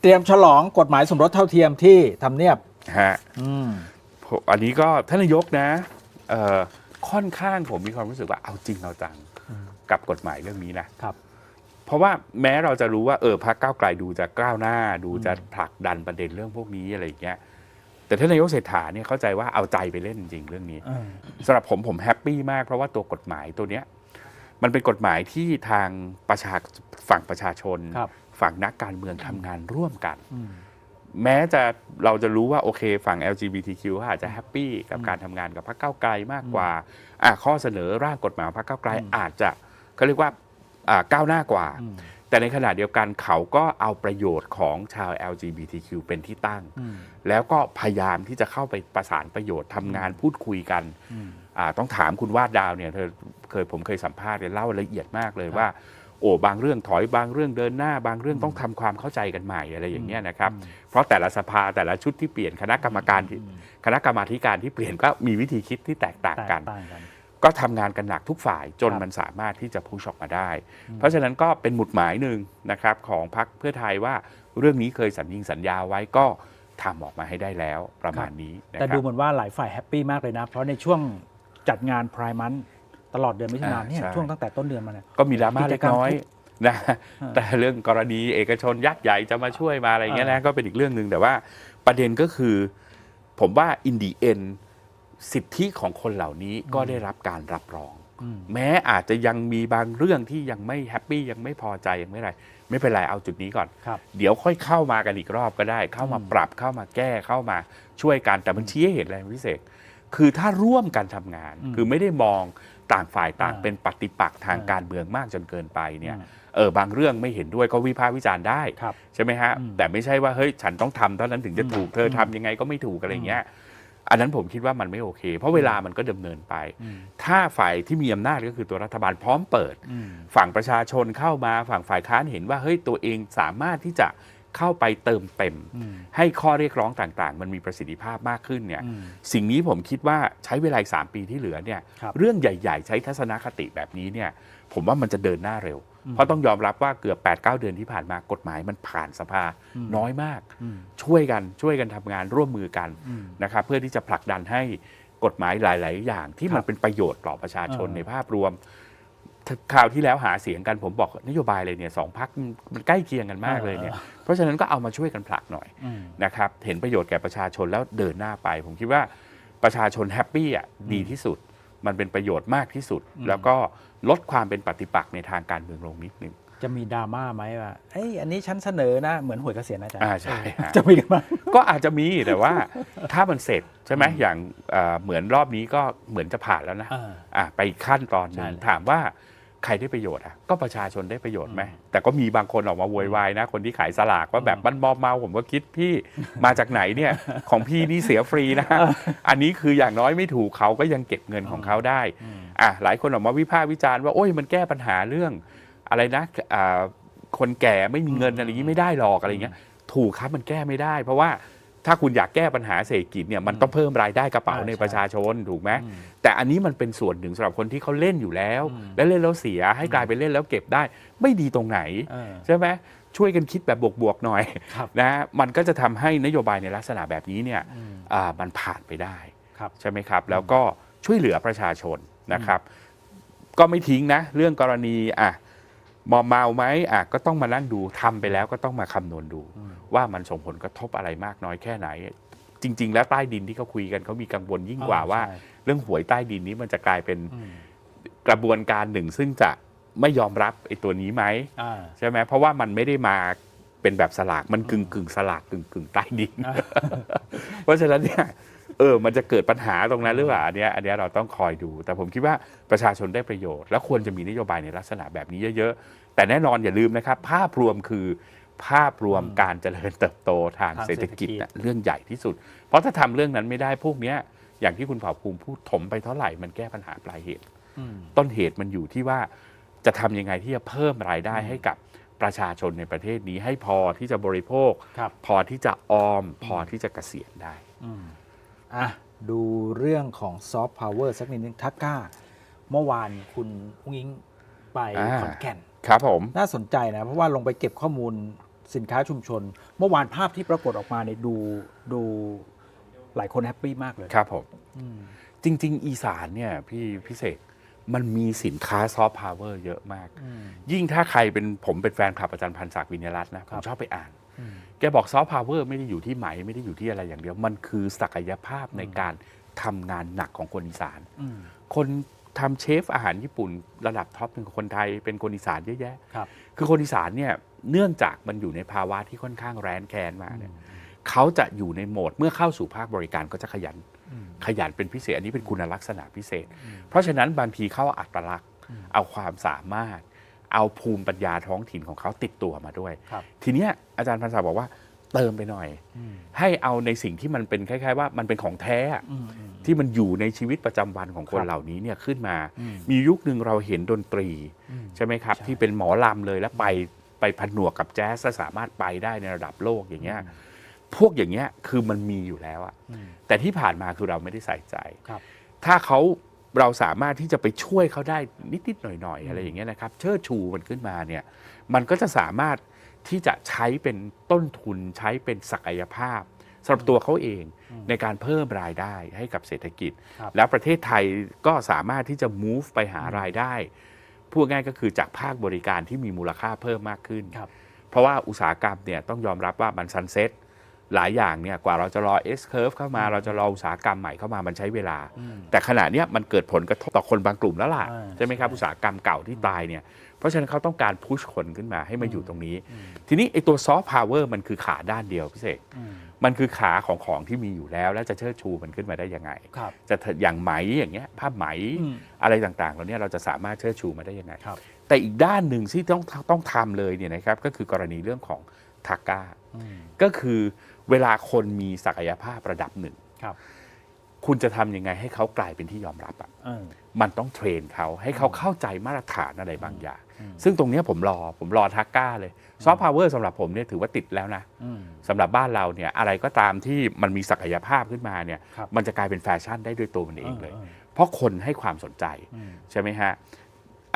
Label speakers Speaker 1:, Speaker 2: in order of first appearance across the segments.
Speaker 1: เตรียมฉลองกฎหมายสมรสเท่าเทียมที่ทำเนียบ
Speaker 2: ฮะ
Speaker 1: อืม
Speaker 2: ผมอันนี้ก็ท่านนายกนะเอ่อค่อนข้างผมมีความรู้สึกว่าเอาจริงเอาจัง
Speaker 1: อืม
Speaker 2: กับกฎหมายเรื่องนี้นะครับ เพราะว่าแม้เราจะรู้ว่าเออพรรคก้าวไกลดูจะก้าวหน้า ดูจะผลักดันประเด็นเรื่องพวกนี้อะไรอย่างเงี้ยแต่ท่านนายกเศรษฐาเนี่ยเข้าใจว่าเอาใจไปเล่นจริงเรื่องนี้
Speaker 1: อืม
Speaker 2: สำหรับผมผมแฮปปี้มากเพราะว่าตัวกฎหมายตัวเนี้ยมันเป็นกฎหมายที่ทางประชาฝั่งประชาชน
Speaker 1: ครับ
Speaker 2: ฝั่งนักการเมืองทำงานร่วมกัน
Speaker 1: อืม
Speaker 2: แม้จะเราจะรู้ว่าโอเคฝั่ง LGBTQ เขาอาจจะแฮปปี้กับ
Speaker 1: อืม
Speaker 2: การทำงานกับพรรคก้าวไกลมากกว่าอะข้อเสนอร่างกฎหมายของพรรคก้าวไกล
Speaker 1: อืม
Speaker 2: อาจจะเขาเรียกว่าอ่าก้าวหน้ากว่า
Speaker 1: อืม
Speaker 2: แต่ในขณะเดียวกันเขาก็เอาประโยชน์ของชาว LGBTQ เป็นที่ตั้ง
Speaker 1: อืม
Speaker 2: แล้วก็พยายามที่จะเข้าไปประสานประโยชน์ทำงานพูดคุยกัน
Speaker 1: อืม
Speaker 2: อ่าต้องถามคุณวาดดาวเนี่ยเธอเคยผมเคยสัมภาษณ์เนี่ยเล่าละเอียดมากเลย
Speaker 1: ครับ
Speaker 2: ว่า โอ้บางเรื่องถอยบางเรื่องเดินหน้า บางเรื่องต้องทำความเข้าใจกันใหม่อะไรอย่างเงี้ยนะครับเพราะแต่ละสภาแต่ละชุดที่เปลี่ยนคณะกรรมการที่
Speaker 1: อืม
Speaker 2: คณะกรรมาธิการที่เปลี่ยนก็มีวิธีคิดที่แตกต่าง
Speaker 1: แตก
Speaker 2: กัน
Speaker 1: ต่างกัน
Speaker 2: ก็ทำงานกันหนักทุกฝ่ายจน
Speaker 1: ครับ
Speaker 2: มันสามารถที่จะพุชออกมาได้ เพราะฉะนั้นก็เป็นหมุดหมายหนึ่งนะครับของพรรคเพื่อไทยว่าเรื่องนี้เคยสัญญิงสัญญาไว้ก็ทำออกมาให้ได้แล้วประมาณนี้นะ
Speaker 1: แต่
Speaker 2: ครั
Speaker 1: ดู
Speaker 2: บ
Speaker 1: เหมือนว่าหลายฝ่ายแฮปปี้มากเลยนะ เพราะในช่วงจัดงานพรายมัน ตลอดเดือนมิถุนายน
Speaker 2: อ่า
Speaker 1: เนี่ย
Speaker 2: ใช่
Speaker 1: ช่วงตั้งแต่ต้นเดือนมาเนี่ย
Speaker 2: ก็มีดราม่า
Speaker 1: กิจ
Speaker 2: เล็ก
Speaker 1: กรรม
Speaker 2: น้อย
Speaker 1: ทุก
Speaker 2: นะ
Speaker 1: อ่า
Speaker 2: แต่เรื่องกรณีเอกชนยักษ์ใหญ่จะมาช่วยมาอะไรอย่างเงี้ย
Speaker 1: อ่า
Speaker 2: นะก็เป็นอีกเรื่องหนึ่งแต่ว่าประเด็นก็คือ ผมว่าอินดีเอ็นสิทธิของคนเหล่านี้ก็ได้รับการรับรอง
Speaker 1: อืม
Speaker 2: แม้อาจจะยังมีบางเรื่องที่ยังไม่แฮปปี้ยังไม่พอใจยังไม่อะไร ไม่เป็นไรเอาจุดนี้ก่อน
Speaker 1: ครับ
Speaker 2: เดี๋ยวค่อยเข้ามากันอีกรอบก็ได้ เข้ามา
Speaker 1: อืม
Speaker 2: ปรับเข้ามาแก้เข้ามาช่วยกันแต่มันชี้ให้เห็นอะไรพิเศษ คือถ้าร่วมกันทำงาน
Speaker 1: อืม
Speaker 2: คือไม่ได้มอง ต่างฝ่ายต่าง
Speaker 1: อ่า
Speaker 2: เป็นปฏิปักษ์ทาง
Speaker 1: อ่า
Speaker 2: การเมืองมากจนเกินไปเนี่ย
Speaker 1: อืม
Speaker 2: เออบางเรื่องไม่เห็นด้วยก็วิพากษ์วิจารณ์ได้
Speaker 1: ครับ
Speaker 2: ใช่ไหมฮะ
Speaker 1: อืม
Speaker 2: แต่ไม่ใช่ว่าเฮ้ยฉันต้องทำเท่านั้นถึงจะถูก
Speaker 1: อืม
Speaker 2: เธอทำยังไงก็ไม่ถูกอะไรเงี้ยอันนั้นผมคิดว่ามันไม่โอเค เพราะเวลามันก็ดำเนินไป
Speaker 1: อืม
Speaker 2: ถ้าฝ่ายที่มีอำนาจก็คือตัวรัฐบาลพร้อมเปิด
Speaker 1: อืม
Speaker 2: ฝั่งประชาชนเข้ามาฝั่งฝ่ายค้านเห็นว่าเฮ้ยตัวเองสามารถที่จะ เข้าไปเติมเต็ม
Speaker 1: อืม
Speaker 2: ให้ข้อเรียกร้องต่างๆ มันมีประสิทธิภาพมากขึ้นเนี่ย
Speaker 1: อืม
Speaker 2: สิ่งนี้ผมคิดว่าใช้เวลาอีกสามปีที่เหลือเนี่ย
Speaker 1: ครับ
Speaker 2: เรื่องใหญ่ ๆ ใช้ทัศนคติแบบนี้เนี่ยผมว่ามันจะเดินหน้าเร็ว
Speaker 1: อืม
Speaker 2: เพราะต้องยอมรับว่าเกือบ8ปดเเดือนที่ผ่านมากฎหมายมันผ่านสภา
Speaker 1: อืม
Speaker 2: น้อยมาก
Speaker 1: อืม
Speaker 2: ช่วยกันช่วยกันทำงานร่วมมือกัน
Speaker 1: อืม
Speaker 2: นะครับเพื่อที่จะผลักดันให้กฎหมายหลาย ๆ อย่างที่มัน
Speaker 1: ครับ
Speaker 2: เป็นประโยชน์ต่อประชาชน
Speaker 1: เออ
Speaker 2: ในภาพรวม คราวที่แล้วหาเสียงกันผมบอกนโยบายเลยเนี่ยสองพักมันใกล้เคียงกันมากเลยเนี่ยเพราะฉะนั้นก็เอามาช่วยกันผลักหน่อย
Speaker 1: อืม
Speaker 2: นะครับเห็นประโยชน์แก่ประชาชนแล้วเดินหน้าไป ผมคิดว่าประชาชนแฮปปี้อะดีที่สุด มันเป็นประโยชน์มากที่สุด
Speaker 1: อืม
Speaker 2: แล้วก็ลดความเป็นปฏิปักษ์ในทางการเมืองลงนิดนึง
Speaker 1: จะมีดราม่าไหมว่าเอ้ยอันนี้ฉันเสนอนะ เหมือนหวยเกษียณนะอาจารย์
Speaker 2: อ่าใช่ฮะ
Speaker 1: จะมีกันไหม
Speaker 2: ก็อาจจะมีแต่ว่าถ้ามันเสร็จใช่ไหมอย่างเอ่อเหมือนรอบนี้ก็เหมือนจะผ่านแล้วนะ
Speaker 1: อ่า
Speaker 2: อะไปอีกขั้นตอนหนึ่ง
Speaker 1: ใช่
Speaker 2: ถามว่า ใครได้ประโยชน์อะก็ประชาชนได้ประโยชน์ไหมแต่ก็มีบางคนออกมาโวยวายนะ คนที่ขายสลากว่าแบบบ้านมอมเมาผมก็คิดพี่มาจากไหนเนี่ยของพี่นี่เสียฟรีนะ อันนี้คืออย่างน้อยไม่ถูกเขาก็ยังเก็บเงินของเขาได้
Speaker 1: อืม
Speaker 2: อะหลายคนออกมาวิพากษ์วิจารณ์ว่าโอ้ยมันแก้ปัญหาเรื่อง อะไรนะอ่าคนแก่ไม่มีเงินอะไรอย่างนี้ไม่ได้หรอกอะไรเงี้ยถูกครับมันแก้ไม่ได้ เพราะว่า ถ้าคุณอยากแก้ปัญหาเศรษฐกิจเนี่ยมันต้องเพิ่มรายได้กระเป๋า
Speaker 1: อ่า
Speaker 2: ใน
Speaker 1: ใช่
Speaker 2: ประชาชนถูกไหม
Speaker 1: อืม
Speaker 2: แต่อันนี้มันเป็นส่วนหนึ่งสำหรับคนที่เขาเล่นอยู่แล้ว
Speaker 1: อืม
Speaker 2: และเล่นแล้วเสียให้กลายเป็นเล่นแล้วเก็บได้ ไม่ดีตรงไหน
Speaker 1: เออ
Speaker 2: ใช่ไหมช่วยกันคิดแบบบวกๆหน่อย
Speaker 1: ครับ
Speaker 2: นะมันก็จะทำให้นโยบายในลักษณะแบบนี้เนี่ย
Speaker 1: อืม
Speaker 2: อ่ามันผ่านไปได้
Speaker 1: ครับ
Speaker 2: ใช่ไหมครับ แล้วก็ช่วยเหลือประชาชนนะครับ ก็ไม่ทิ้งนะ เรื่องกรณีอะมอมเมาไหมอะก็ต้องมานั่งดูทำไปแล้วก็ต้องมาคำนวณดู
Speaker 1: อืม
Speaker 2: ว่ามันส่งผลกระทบอะไรมากน้อยแค่ไหน จริง ๆ แล้วใต้ดินที่เขาคุยกันเขามีกังวลยิ่งกว่า
Speaker 1: อ่า
Speaker 2: ว่า
Speaker 1: ใช่
Speaker 2: เรื่องหวยใต้ดินนี้มันจะกลายเป็น
Speaker 1: อืม
Speaker 2: กระบวนการหนึ่ง ซึ่งจะไม่ยอมรับไอ้ตัวนี้ไหม
Speaker 1: อ่า
Speaker 2: ใช่ไหมเพราะว่ามันไม่ได้มาเป็นแบบสลากมันกึ่งกึ่งๆสลากกึ่งกึ่งๆใต้ดิน
Speaker 1: อ่า
Speaker 2: เพราะฉะนั้นเนี่ยเออ มันจะเกิดปัญหาตรงนั้นหรือเปล่าอันเนี้ยอันเนี้ยเราต้องคอยดู แต่ผมคิดว่าประชาชนได้ประโยชน์ และควรจะมีนโยบายในลักษณะแบบนี้เยอะ ๆ แต่แน่นอนอย่าลืมนะครับ ภาพรวมคือ ภาพรวมการเจริญเติบโตทาง
Speaker 1: ทาง
Speaker 2: เศรษฐกิจ
Speaker 1: เศรษฐกิจ
Speaker 2: น่ะเรื่องใหญ่ที่สุด เพราะถ้าทำเรื่องนั้นไม่ได้พวกเนี้ยอย่างที่คุณเผ่าภูมิพูดถมไปเท่าไหร่มันแก้ปัญหาปลายเหตุ
Speaker 1: อืม
Speaker 2: ต้นเหตุมันอยู่ที่ว่าจะทำยังไงที่จะเพิ่มรายได้ให้กับประชาชนในประเทศนี้ให้พอที่จะบริโภค
Speaker 1: ครับ
Speaker 2: พอที่จะออม พอที่จะเกษียณได้
Speaker 1: อืมอะดูเรื่องของซอฟต์พาวเวอร์สักนิดนึงทักก้า เมื่อวานคุณอุ้งอิงไป
Speaker 2: อ่า
Speaker 1: ขอนแก่น
Speaker 2: ครับผม
Speaker 1: น่าสนใจนะ เพราะว่าลงไปเก็บข้อมูล สินค้าชุมชน เมื่อวานภาพที่ปรากฏออกมาเนี่ยดูดูหลายคนแฮปปี้มากเลย
Speaker 2: ครับผม
Speaker 1: อืม
Speaker 2: จริง ๆ อีสานเนี่ยพี่พิเศษมันมีสินค้าซอฟต์พาวเวอร์เยอะมาก
Speaker 1: อืม
Speaker 2: ยิ่งถ้าใครเป็นผมเป็นแฟนคลับอาจารย์พันศักดิ์วินยรัตน์นะผ
Speaker 1: ครั
Speaker 2: ม
Speaker 1: บ
Speaker 2: ชอบไปอ่าน
Speaker 1: อืม
Speaker 2: แกบอกซอฟต์พาวเวอร์ไม่ได้อยู่ที่ไหมไม่ได้อยู่ที่อะไรอย่างเดียว มันคือศักยภาพในการทำงานหนักของคนอีสาน
Speaker 1: อืม
Speaker 2: คนทำเชฟอาหารญี่ปุ่น ระดับท็อปเป็นคนไทยเป็นคนอีสานเยอะแยะ
Speaker 1: ครับ
Speaker 2: คือคนอีสานเนี่ย เนื่องจากมันอยู่ในภาวะที่ค่อนข้างแร้นแค้นมาเนี่ยเขาจะอยู่ในโหมดเมื่อเข้าสู่ภาคบริการก็จะขยัน
Speaker 1: อืม
Speaker 2: ขยันเป็นพิเศษอันนี้เป็นคุณลักษณะพิเศษ เพราะฉะนั้นบางทีเข้าอัตลักษณ์ เอาความสามารถ เอาภูมิปัญญาท้องถิ่นของเขาติดตัวมาด้วย
Speaker 1: ครับ
Speaker 2: ทีเนี้ยอาจารย์พันศักดิ์บอกว่าเติมไปหน่อย
Speaker 1: อืม
Speaker 2: ให้เอาในสิ่งที่มันเป็นคล้าย ๆ ว่ามันเป็นของแท้อะ
Speaker 1: อืมอืม
Speaker 2: ที่มันอยู่ในชีวิตประจำวันของคน
Speaker 1: ครับ
Speaker 2: เหล่านี้เนี่ยขึ้นมา
Speaker 1: อืม
Speaker 2: มียุคหนึ่งเราเห็นดนตรี
Speaker 1: อืม
Speaker 2: ใช่ไหมครับ
Speaker 1: ใช่
Speaker 2: ที่เป็นหมอลำเลยแล้วไป ไปผนวกกับแจ๊สและสามารถไปได้ในระดับโลกอย่างเงี้ยพวกอย่างเงี้ยคือมันมีอยู่แล้วอะ
Speaker 1: อืม
Speaker 2: แต่ที่ผ่านมาคือเราไม่ได้ใส่ใจ
Speaker 1: ครับ
Speaker 2: ถ้าเขาเราสามารถที่จะไปช่วยเขาได้นิดๆหน่อยๆอะไรอย่างเงี้ยนะครับ เชิดชูมันขึ้นมาเนี่ย มันก็จะสามารถที่จะใช้เป็นต้นทุนใช้เป็นศักยภาพสำหรับตัวเขาเองในการเพิ่มรายได้ให้กับเศรษฐกิจ
Speaker 1: ครับ
Speaker 2: แล้วประเทศไทยก็สามารถที่จะ move ไปหารายได้ พูดง่ายก็คือจากภาคบริการที่มีมูลค่าเพิ่มมากขึ้น
Speaker 1: ครับ
Speaker 2: เพราะว่าอุตสาหกรรมเนี่ยต้องยอมรับว่ามันซันเซ็ตหลายอย่างเนี่ยกว่าเราจะรอ S curve เข้ามาเราจะรออุตสาหกรรมใหม่เข้ามามันใช้เวลา
Speaker 1: อืม
Speaker 2: แต่ขณะเนี้ยมันเกิดผลกระทบต่อคนบางกลุ่มแล้วล่ะ
Speaker 1: อ่า
Speaker 2: ใช่ไหมครับ
Speaker 1: ใช่
Speaker 2: อุตสาหกรรมเก่าที่ตายเนี่ยเพราะฉะนั้นเขาต้องการพุชคนขึ้นมาให้มาอยู่ตรงนี้
Speaker 1: อืม
Speaker 2: ทีนี้ไอ้ตัวซอฟต์พาวเวอร์มันคือขาด้านเดียวพี่เศษ
Speaker 1: อื ม
Speaker 2: มันคือขาของของที่มีอยู่แล้ว แล้วจะเชิดชูมันขึ้นมาได้ยังไง
Speaker 1: ครับ
Speaker 2: จะอย่างไหมอย่างเงี้ยผ้าไหม
Speaker 1: อืม
Speaker 2: อะไรต่างๆเหล่านี้เราจะสามารถเชิดชูมาได้ยังไง
Speaker 1: ครับ
Speaker 2: แต่อีกด้านหนึ่งที่ต้องต้องทำเลยเนี่ยนะครับก็คือกรณีเรื่องของทาก้า
Speaker 1: อืม
Speaker 2: ก็คือเวลาคนมีศักยภาพระดับหนึ่ง
Speaker 1: ครับ
Speaker 2: คุณจะทำยังไงให้เขากลายเป็นที่ยอมรับอะ
Speaker 1: เออ
Speaker 2: มันต้องเทรนเขาให้เขาเข้าใจมาตรฐานอะไรบางอย่าง
Speaker 1: อืม
Speaker 2: ซึ่งตรงเนี้ยผมรอผมรอทักก้าเลยซอฟต์พาวเวอร์สำหรับผมเนี่ยถือว่าติดแล้วนะ
Speaker 1: อืม
Speaker 2: สำหรับบ้านเราเนี่ยอะไรก็ตามที่มันมีศักยภาพขึ้นมาเนี่ย
Speaker 1: ครับ
Speaker 2: มันจะกลายเป็นแฟชั่นได้ด้วยตัวมันเองเลย
Speaker 1: เออ
Speaker 2: เพราะคนให้ความสนใจ
Speaker 1: อืม
Speaker 2: ใช่ไหมฮะ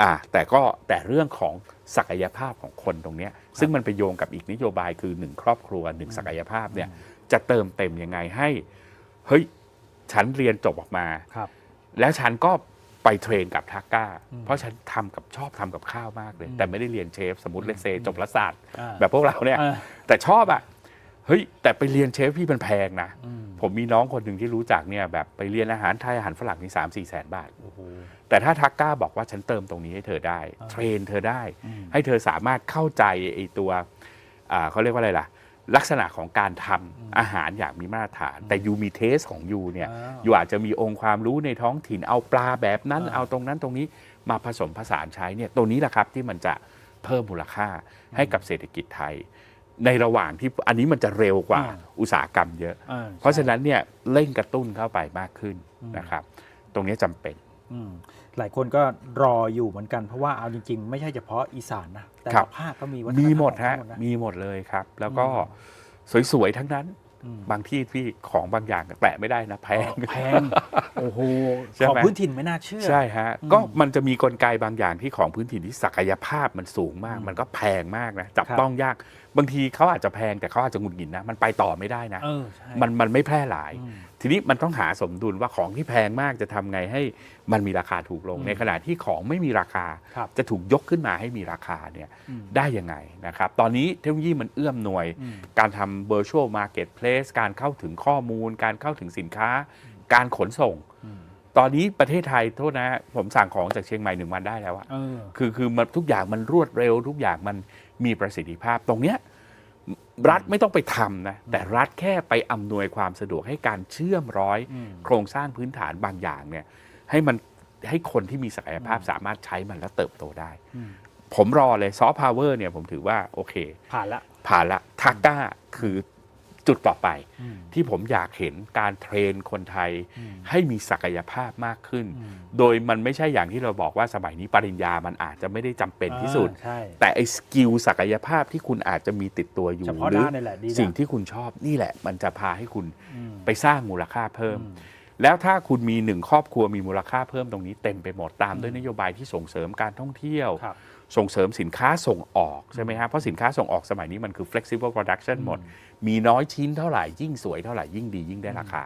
Speaker 2: อ่า แต่ก็แต่เรื่องของศักยภาพของคนตรงเนี้ยซึ่งมันไปโยงกับอีกนโยบายคือหนึ่งครอบครัวหนึ่งศักยภาพเนี่ยจะเติมเต็มยังไงให้ เฮ้ย ฉันเรียนจบออกมา
Speaker 1: ครับ
Speaker 2: แล้วฉันก็ไปเทรนกับทักก้า
Speaker 1: อืม
Speaker 2: เพราะฉันทำกับชอบทำกับข้าวมากเลย
Speaker 1: อืม
Speaker 2: แต่ไม่ได้เรียนเชฟ สมมติเลเซจบรัฐศาสตร์
Speaker 1: อ่า
Speaker 2: แบบพวกเราเนี่ย
Speaker 1: เออ
Speaker 2: แต่ชอบอะเฮ้ย แต่ไปเรียนเชฟพี่มันแพงนะ
Speaker 1: อืม
Speaker 2: ผมมีน้องคนหนึ่งที่รู้จักเนี่ยแบบไปเรียนอาหารไทยอาหารฝรั่งนี่สามสี่แสนบาท
Speaker 1: โอ้โห
Speaker 2: แต่ถ้าทักก้าบอกว่าฉันเติมตรงนี้ให้เธอได้
Speaker 1: อ่า
Speaker 2: เทรนเธอได้
Speaker 1: อืม
Speaker 2: ให้เธอสามารถเข้าใจไอ้ตัวอ่าเขาเรียกว่าอะไรล่ะ ลักษณะของการทำอาหารอย่างมีมาตรฐาน แต่ยูมีเทสของยูเนี่ย
Speaker 1: อ้าว
Speaker 2: ยูอาจจะมีองค์ความรู้ในท้องถิ่นเอาปลาแบบนั้น
Speaker 1: อ่า
Speaker 2: เอาตรงนั้นตรงนี้มาผสมผสานใช้เนี่ยตัวนี้แหละครับที่มันจะเพิ่มมูลค่าให้กับเศรษฐกิจไทย ในระหว่างที่อันนี้มันจะเร็วกว่า
Speaker 1: อ่า
Speaker 2: อุตสาหกรรมเยอะ
Speaker 1: อ่า
Speaker 2: เพราะฉะนั้นเนี่ยเร่งกระตุ้นเข้าไปมากขึ้น
Speaker 1: อืม
Speaker 2: นะครับ ตรงนี้จำเป็น
Speaker 1: อืม หลายคนก็รออยู่เหมือนกันเพราะว่าเอาจริง ๆ ไม่ใช่เฉพาะอีสานนะแต่
Speaker 2: ครั
Speaker 1: ละ
Speaker 2: บ
Speaker 1: ภาคก็มีวัฒนธรร
Speaker 2: มี
Speaker 1: ม
Speaker 2: หมดฮะ
Speaker 1: ของเขาน
Speaker 2: มีหมดเลยครับ แล้วก็
Speaker 1: อื
Speaker 2: สวยๆทั้งนั้น
Speaker 1: อืม
Speaker 2: บางที่ที่ของบางอย่างแตะไม่ได้นะแพง
Speaker 1: แพง โอ้โห
Speaker 2: ใช่
Speaker 1: ของ
Speaker 2: ไหม
Speaker 1: พื้นถิ่นไม่น่าเชื่อ
Speaker 2: ใช่ฮะ
Speaker 1: อืม
Speaker 2: ก็มันจะมีกลไกบางอย่างที่ของพื้นถิ่นที่ศักยภาพมันสูงมาก
Speaker 1: อืม
Speaker 2: มันก็แพงมากนะ จับ
Speaker 1: ครับ
Speaker 2: ต้องยาก บางทีเขาอาจจะแพงแต่เขาอาจจะหงุดหงิดนะ มันไปต่อไม่ได้นะ
Speaker 1: เออใช่
Speaker 2: มันมันไม่แพร่หลาย
Speaker 1: อืม
Speaker 2: ทีนี้มันต้องหาสมดุลว่าของที่แพงมากจะทำไงให้มันมีราคาถูกลง
Speaker 1: อืม
Speaker 2: ในขณะที่ของไม่มีราคา
Speaker 1: ครับ
Speaker 2: จะถูกยกขึ้นมาให้มีราคาเนี่ย
Speaker 1: อืม
Speaker 2: ได้ยังไงนะครับ ตอนนี้เทคโนโลยีมันเอื้อมหน่วย
Speaker 1: อืม
Speaker 2: การทำ virtual marketplace การเข้าถึงข้อมูล การเข้าถึงสินค้า การขนส่ง
Speaker 1: อืม
Speaker 2: ตอนนี้ประเทศไทยโทษนะ ผมสั่งของจากเชียงใหม่หนึ่งวันได้แล้วอะ
Speaker 1: เออ
Speaker 2: คือคือมันทุกอย่างมันรวดเร็ว ทุกอย่างมันมีประสิทธิภาพตรงเนี้ย รัฐไม่ต้องไปทำนะแต่รัฐแค่ไปอำนวยความสะดวกให้การเชื่อมร้อย
Speaker 1: อืม
Speaker 2: โครงสร้างพื้นฐานบางอย่างเนี่ยให้มันให้คนที่มีศักยภาพสามารถใช้มันแล้วเติบโตได้
Speaker 1: อืม
Speaker 2: ผมรอเลยซอฟต์พาวเวอร์เนี่ยผมถือว่าโอเค
Speaker 1: ผ่านละ
Speaker 2: ผ่านละทักก้าคือ จุดต่อไป
Speaker 1: อืม
Speaker 2: ที่ผมอยากเห็นการเทรนคนไทย
Speaker 1: อืม
Speaker 2: ให้มีศักยภาพมากขึ้น
Speaker 1: อืม
Speaker 2: โดยมันไม่ใช่อย่างที่เราบอกว่าสมัยนี้ปริญญามันอาจจะไม่ได้จำเป็นที่สุด
Speaker 1: อ่าใช่
Speaker 2: แต่ไอ้สกิลศักยภาพที่คุณอาจจะมีติดตัวอยู่
Speaker 1: เฉพาะ
Speaker 2: หรื
Speaker 1: ด้านนี่แหละดีนะ
Speaker 2: สิ่งที่คุณชอบนี่แหละ มันจะพาให้คุณ
Speaker 1: อืม
Speaker 2: ไปสร้างมูลค่าเพิ่ม
Speaker 1: อืม
Speaker 2: แล้วถ้าคุณมีหนึ่งครอบครัวมีมูลค่าเพิ่มตรงนี้เต็มไปหมดตามด้วยนโยบายที่ส่งเสริมการท่องเที่ยว
Speaker 1: ครับ
Speaker 2: ส่งเสริมสินค้าส่งออกใช่ไหมฮะเพราะสินค้าส่งออกสมัยนี้มันคือ flexible production หมด มีน้อยชิ้นเท่าไหร่ยิ่งสวยเท่าไหร่ยิ่งดียิ่งได้ราคา